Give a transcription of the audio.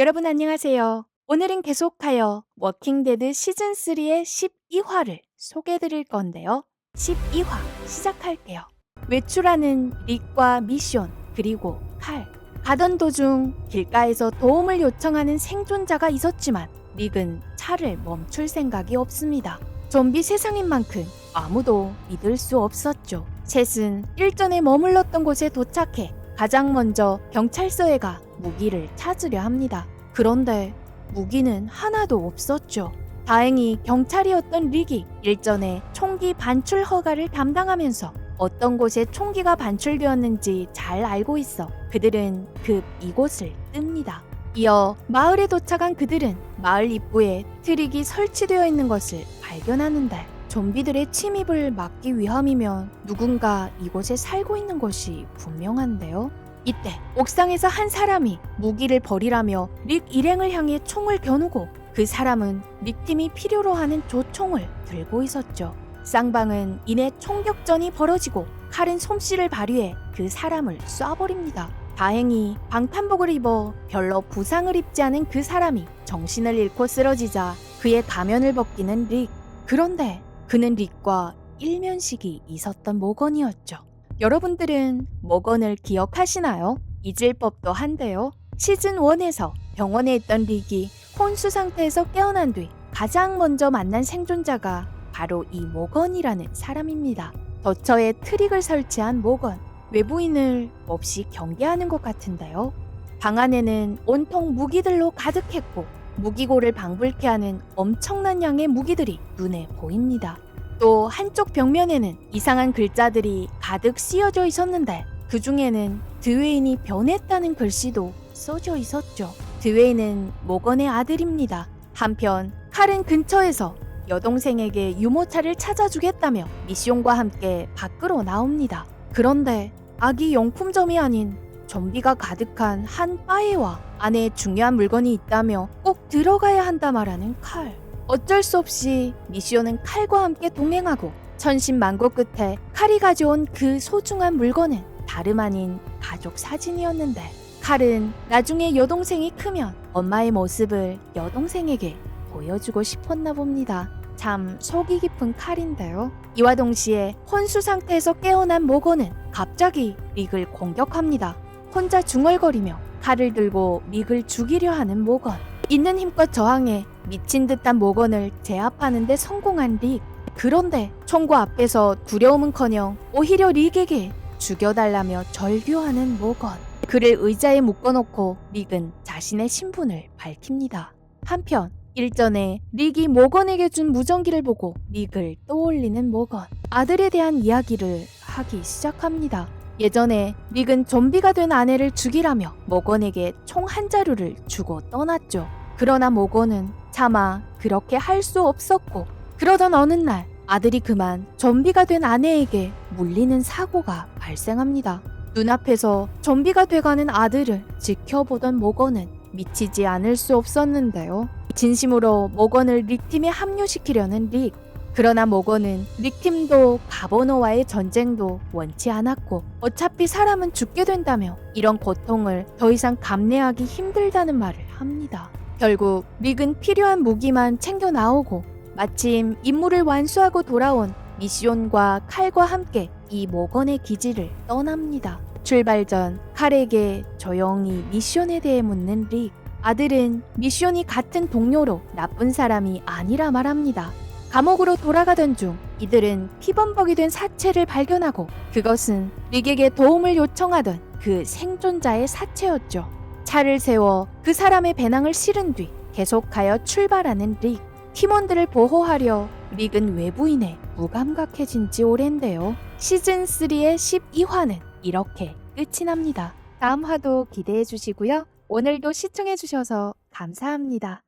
여러분 안녕하세요. 오늘은 계속하여 워킹데드 시즌3의 12화를 소개해드릴 건데요. 12화 시작할게요. 외출하는 릭과 미션, 그리고 칼. 가던 도중 길가에서 도움을 요청하는 생존자가 있었지만 릭은 차를 멈출 생각이 없습니다. 좀비 세상인 만큼 아무도 믿을 수 없었죠. 셋은 일전에 머물렀던 곳에 도착해 가장 먼저 경찰서에 가 무기를 찾으려 합니다. 그런데 무기는 하나도 없었죠. 다행히 경찰이었던 릭이 일전에 총기 반출 허가를 담당하면서 어떤 곳에 총기가 반출되었는지 잘 알고 있어 그들은 급 이곳을 뜹니다. 이어 마을에 도착한 그들은 마을 입구에 트릭이 설치되어 있는 것을 발견하는데 좀비들의 침입을 막기 위함이면 누군가 이곳에 살고 있는 것이 분명한데요. 이때 옥상에서 한 사람이 무기를 버리라며 릭 일행을 향해 총을 겨누고 그 사람은 릭 팀이 필요로 하는 조총을 들고 있었죠. 쌍방은 이내 총격전이 벌어지고 칼은 솜씨를 발휘해 그 사람을 쏴버립니다. 다행히 방탄복을 입어 별로 부상을 입지 않은 그 사람이 정신을 잃고 쓰러지자 그의 가면을 벗기는 릭. 그런데 그는 릭과 일면식이 있었던 모건이었죠. 여러분들은 모건을 기억하시나요? 잊을 법도 한데요. 시즌 1에서 병원에 있던 릭이 혼수 상태에서 깨어난 뒤 가장 먼저 만난 생존자가 바로 이 모건이라는 사람입니다. 덫처에 트릭을 설치한 모건. 외부인을 몹시 경계하는 것 같은데요. 방 안에는 온통 무기들로 가득했고 무기고를 방불케 하는 엄청난 양의 무기들이 눈에 보입니다. 또 한쪽 벽면에는 이상한 글자들이 가득 씌어져 있었는데 그 중에는 드웨인이 변했다는 글씨도 써져 있었죠. 드웨인은 모건의 아들입니다. 한편 칼은 근처에서 여동생에게 유모차를 찾아주겠다며 미션과 함께 밖으로 나옵니다. 그런데 아기 용품점이 아닌 좀비가 가득한 한 바에 와 안에 중요한 물건이 있다며 꼭 들어가야 한다 말하는 칼. 어쩔 수 없이 미시오는 칼과 함께 동행하고 천신만고 끝에 칼이 가져온 그 소중한 물건은 다름 아닌 가족 사진이었는데 칼은 나중에 여동생이 크면 엄마의 모습을 여동생에게 보여주고 싶었나 봅니다. 참 속이 깊은 칼인데요. 이와 동시에 혼수 상태에서 깨어난 모건은 갑자기 릭을 공격합니다. 혼자 중얼거리며 칼을 들고 릭을 죽이려 하는 모건. 있는 힘껏 저항해 미친 듯한 모건을 제압하는데 성공한 릭. 그런데 총과 앞에서 두려움은커녕 오히려 릭에게 죽여달라며 절규하는 모건. 그를 의자에 묶어놓고 릭은 자신의 신분을 밝힙니다. 한편 일전에 릭이 모건에게 준 무전기를 보고 릭을 떠올리는 모건. 아들에 대한 이야기를 하기 시작합니다. 예전에 릭은 좀비가 된 아내를 죽이라며 모건에게 총 한 자루를 주고 떠났죠. 그러나 모건은 차마 그렇게 할 수 없었고 그러던 어느 날 아들이 그만 좀비가 된 아내에게 물리는 사고가 발생합니다. 눈앞에서 좀비가 돼가는 아들을 지켜보던 모건은 미치지 않을 수 없었는데요. 진심으로 모건을 릭팀에 합류시키려는 릭. 그러나 모건은 릭팀도 가보노와의 전쟁도 원치 않았고 어차피 사람은 죽게 된다며 이런 고통을 더 이상 감내하기 힘들다는 말을 합니다. 결국 릭은 필요한 무기만 챙겨 나오고 마침 임무를 완수하고 돌아온 미시온과 칼과 함께 이 모건의 기지를 떠납니다. 출발 전 칼에게 조용히 미션에 대해 묻는 릭. 아들은 미션이 같은 동료로 나쁜 사람이 아니라 말합니다. 감옥으로 돌아가던 중 이들은 피범벅이 된 사체를 발견하고 그것은 릭에게 도움을 요청하던 그 생존자의 사체였죠. 차를 세워 그 사람의 배낭을 실은 뒤 계속하여 출발하는 릭. 팀원들을 보호하려 릭은 외부인에 무감각해진 지 오랜데요. 시즌3의 12화는 이렇게 끝이 납니다. 다음 화도 기대해 주시고요. 오늘도 시청해 주셔서 감사합니다.